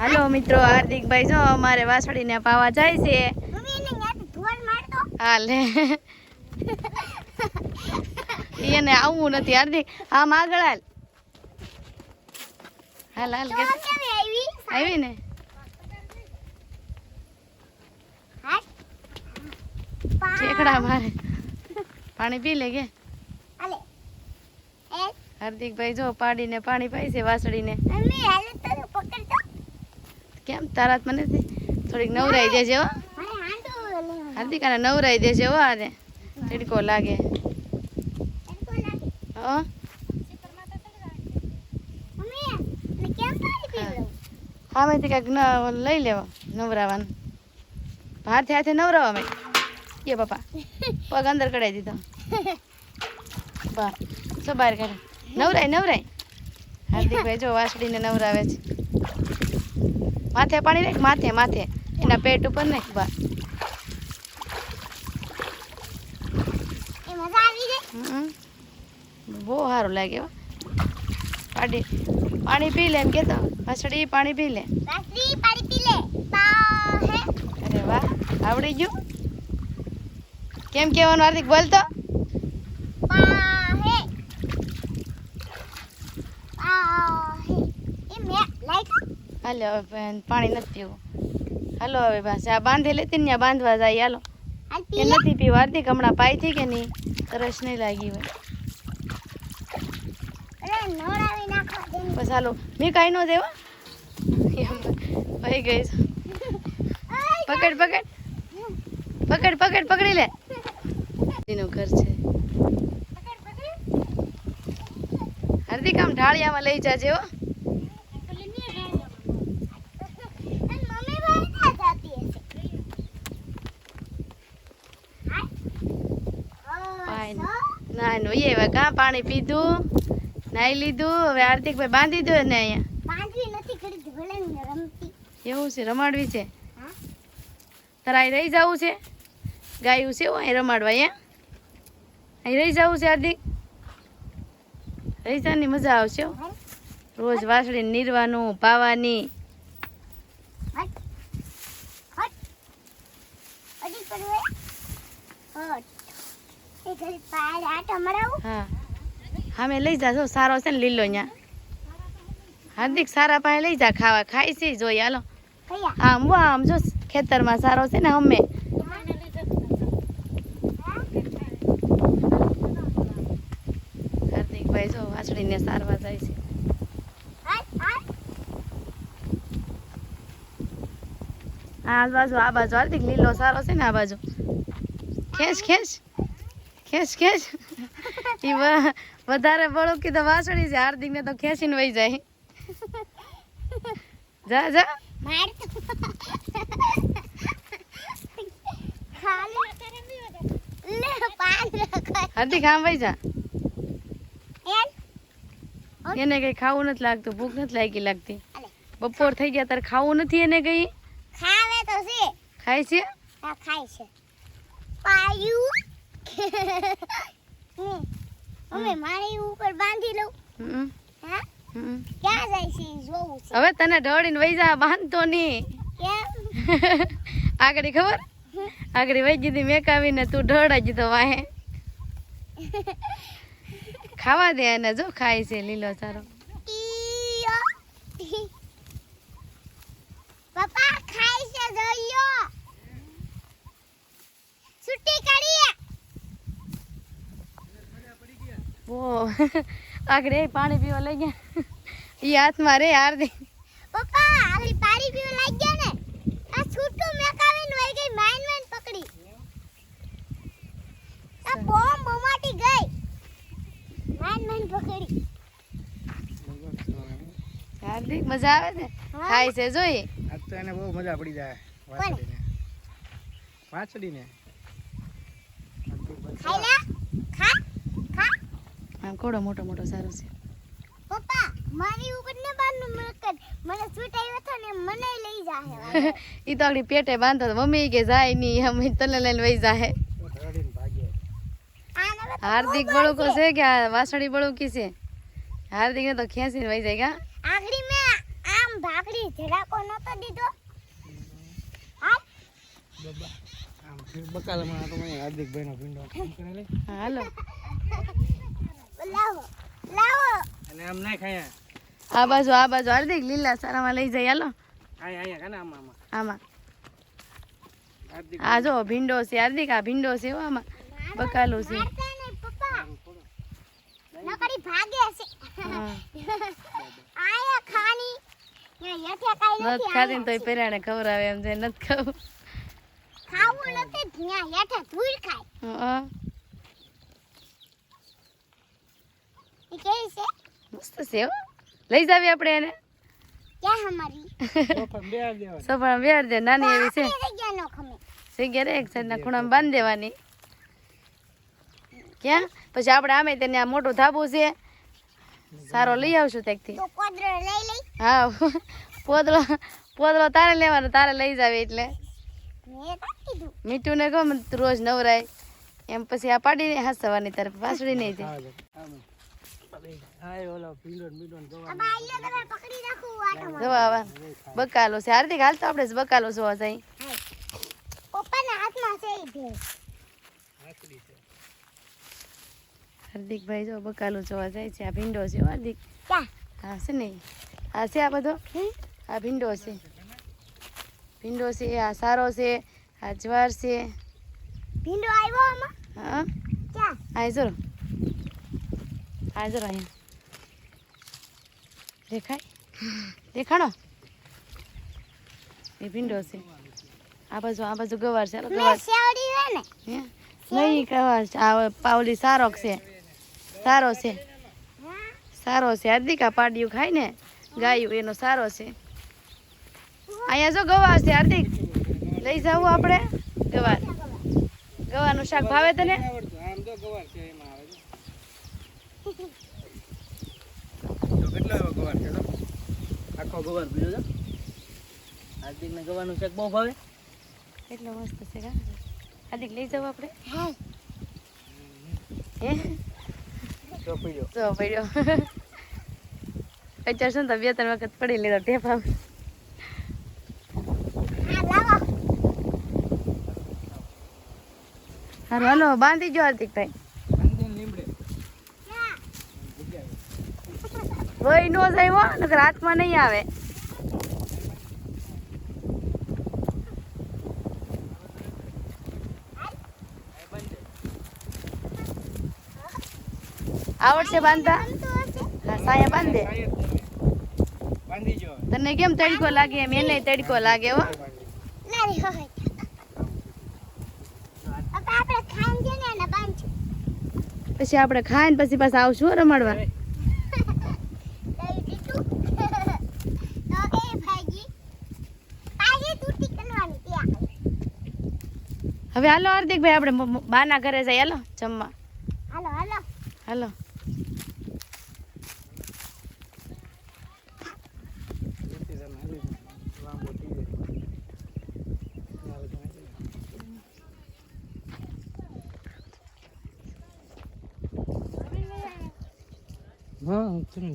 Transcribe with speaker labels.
Speaker 1: હાલો મિત્રો હાર્દિકભાઈ જો અમારે વાસળીને પાવા જાય છે. હાલે. એને આવવું નથી હાર્દિક. આમ આગળ હાલ. હાલ હાલ
Speaker 2: આવી
Speaker 1: ને? ઠેકડા મારે. પાણી પી લે કે? હાર્દિકભાઈ જો પાડીને પાણી પાય છે વાસળીને
Speaker 2: મમ્મી હાલે તો પકડતો
Speaker 1: કેમ? તારાત મને થોડીક નવરાઈ દેજે હો. હાર્દિક આને નવરાઈ દેજે હો આને. તડકો લાગે. હા?
Speaker 2: પાણી
Speaker 1: કાંઈક લઈ લેવા, નવરાવાનું. હાથે હાથે નવરાવા મેં એ પપ્પા, પગ અંદર કઢાઈ દીધો. બા, શું બહાર કાઢે? નવરાય નવરાય. હાર્દિકભાઈ જો વાસડીને નવરાવે છે. માથે પાણી નાખ માથે માથે. એના પેટ ઉપર નાખ બા. બહુ સારું લાગે પાડી પાણી પી લે એમ કેતો વાસળી પાણી પી લે.
Speaker 2: પાણી પી લે.
Speaker 1: અરે વાહ આવડી ગયું. કેમ કેવાનું હાર્દિક બોલતો
Speaker 2: પા હે પા હે એ મે લાઈક
Speaker 1: હાલો હવે બેન, પાણી નથી પીવું. હાલો હવે બસ. આ બાંધી લેતી ને બાંધવા જાય. હાલો. એ નથી પીવું હાર્દિક હમણાં પાઈ થઈ કે નહીં તરસ નહીં લાગી હોય. બસ હાલો. મેં કાંઈ ન દેવા? ભાઈ ગઈ પકડ પકડ. પકડ પકડ પકડી લે. એનું ઘર છે. હાર્દિક આમ ઢાળિયામાં લઈ જાજે હો પાણી. ના નો એ હવે કાં પાણી પીધું નાઈ લીધું હવે હાર્દિકભાઈ બાંધી દો ને અહીંયા એવું છે રમાડવી છે?
Speaker 2: તારા
Speaker 1: તારે અહીં રહી જવું છે? ગાયું છે અહીં રમાડવા અહીંયા. અહીં રહી જવું છે હાર્દિક? રહી જવાની મજા આવશે રોજ વાસળી નીરવાનું પાવાની હા. હા મેં લઈ જા જો સારો છે ને લીલો અહીંયા હાર્દિક સારા પાસે લઈ જા ખાવા. ખાઈ છે જોઈ હાલો. આમ બો આમ જો ખેતરમાં સારો છે ને અમે. હાર્દિકભાઈ જો વાસળીને સારવા જાય છે. આ બાજુ આ બાજુ. હાર્દિક લીલો સારો છે ને આ બાજુ. ખેંચ ખેંચ. ખેંચ ખેંચ. વ- વધારે બળું કીધું વાસણી છે હાર્દિક ને તો ખેંચીને વહી જાય. જા જા. હાર્દિક આમ વહી જા. એને કઈ ખાવું નથી લાગતું ભૂખ નથી લાગી લાગતી. બપોર થઈ ગયા તારે ખાવું નથી એને કઈ?
Speaker 2: ખાવે તો છે.
Speaker 1: ખાય છે?
Speaker 2: હા ખાય છે. પાયું. મમ્મી મારી ઉપર બાંધી લઉં. હા? ક્યાં જાય છે જોવું છે?
Speaker 1: હવે તને ઢળીને જા બાંધતો નહીં.
Speaker 2: કેમ?
Speaker 1: આગળ ખબર? આગળ વહી ગઈ મેકાવીને તું ઢળાઈ દીધો વાહે. ખાવા દે એને જો ખાય છે લીલો સારો.
Speaker 2: પપ્પા ખાય છે જોયો છુટ્ટી
Speaker 1: ઓ આગળ પાણી પીવા લઈ ગયા. ઈ હાથમાં રે હાર્દિક
Speaker 2: પપ્પા આગળ પાણી પીવા લઈ ગયા ને. આ છૂટું મેકાવીને વઈ ગઈ માઈન માઈન પકડી. આ બોમ બમાટી ગઈ. માઈન માઈન પકડી.
Speaker 1: હાર્દિક મજા આવે ને. ખાય છે જોઈ.
Speaker 3: આજ તો એને બહુ મજા પડી જાય? વાછડીને વાછડીને
Speaker 2: ખાઈ લે.
Speaker 1: આમ કોડો મોટો મોટો સારો છે.
Speaker 2: પપ્પા મારી ઉપર ને બારનું મલકત મને છૂટ આવ્યો હતો ને મને લઈ જાહે
Speaker 1: ઈ તો આપણી પેટે બાંધો તો મમ્મી કે જાય નહીં અમે તને લઈને
Speaker 2: વઈ જાહે.
Speaker 1: હાર્દિક બળુકો
Speaker 2: બળ
Speaker 1: છે કે આ વાસળી બળુકી છે? હાર્દિક ને તો ખેંચીને વઈ જાય કા?
Speaker 2: આગળી મેં આમ ભાખરી જરાકો નતો દીધો. હા
Speaker 3: બબા આમ બકાલામાં તો મને હાર્દિકભાઈનો ભીંડો. આમ કરે લે.
Speaker 1: હાલો.
Speaker 2: લાવો લાવો.
Speaker 3: અને આમ નાખ અહીંયા.
Speaker 1: આ બાજુ આ બાજુ. હાર્દિક લીલા સારામાં લઈ જાય. હાલો.
Speaker 3: આમાં
Speaker 1: આ જો ભીંડો છે. હાર્દિક આ ભીંડો છે આમાં. બકાલું છે.
Speaker 2: નકરી ભાગે છે. આયા ખાની.
Speaker 1: ને તોય પેરાણે ખવરાવે એમ છે નથી ખાવું.
Speaker 2: ખાવું નથી ત્યાં ધૂળ ખાય.
Speaker 1: હા.
Speaker 2: એ કેવી છે
Speaker 1: મસ્ત છે હો. લઈ જાવી આપણે એને.
Speaker 2: ક્યાં હમારી
Speaker 1: દે. નાની એવી છે.
Speaker 2: જગ્યા નો ખમે.
Speaker 1: જગ્યા રે એક સાઈડના ખૂણામાં બાંધી દેવાની. ક્યાં? પછી આપણે આમે તેને આ મોટું ધાબુ છે. સારો લઈ આવશું ત્યાંથી
Speaker 2: તો કોદરો લઈ લઈ.
Speaker 1: હા પોદળો પોદળો તારે લેવાનો તારે લઈ જાવી એટલે.
Speaker 2: મેં કાં કીધું
Speaker 1: મીઠું ને કહો રોજ નવરાય. એમ પછી આ પાડીને હસવાની તરફ વાસળી નહીં જાય. બકાલો છે. હાર્દિક હાલ તો આપણે જ બકાલો જોવા જાય
Speaker 2: પપ્પાના હાથમાં છે ઈ ભેળ.
Speaker 1: હાર્દિકભાઈ જો બકાલો જોવા જાય છે. આ ભીંડો છે હાર્દિક. હા છે ને. આ છે આ બધો? આ ભીંડો છે. ભીંડો છે આ સારો છે આ જ્વાર છે.
Speaker 2: ભીંડો આવ્યો આમાં?
Speaker 1: હા?
Speaker 2: ક્યાં?
Speaker 1: આ જરો આ જરો અહીંયા. દેખાય? દેખાણો? એ ભીંડો છે. આ બાજુ આ બાજુ ગવાર છે. નહીં ગવાર. છે. પાવલી સારો છે. સારો છે. સારો છે. હાર્દિક પાડિયું ખાય ને, ગાયું, એનો સારો છે. અહીંયા જો ગવાર છે, હાર્દિક. લઈ જવું આપણે. ગવાર. ગવારનું શાક ભાવે તને
Speaker 3: આવડતું આમ તો ગવાર છે એમાં આવે છે જો કેટલો એવો ગવાર છે આખો ગવાર પીધો છે. હાર્દિક ગવાનું બહુ ભાવે
Speaker 1: એટલો મસ્ત છે કા? હાર્દિક લઈ જાવ આપણે.
Speaker 2: હા.
Speaker 1: હે?
Speaker 3: તો પીજો
Speaker 1: જો પડ્યો અત્યારે શું તો બે ત્રણ વખત પડી લીધો ટેપા હારું હાલો બાંધી જો હાર્દિકભાઈ. વહી નો જાય હો નકર હાથમાં નહીં આવે. આવડશે બાંધતા? હા સાયા બાંધે. તને કેમ તડકો લાગે? એમ એને તડકો લાગે હો.
Speaker 2: ને
Speaker 1: પછી આપણે ખાઈને પછી પાછા આવશું રમાડવા
Speaker 2: લઈ દીધું તો એ ભાજી ભાજી તૂટી કરવાની ત્યાં
Speaker 1: હવે હાલો હાર્દિકભાઈ આપણે મ- મ- બાના ઘરે જઈએ. હાલો જમવા.
Speaker 2: હાલો હાલો.
Speaker 1: હાલો.
Speaker 3: હા હા ચલો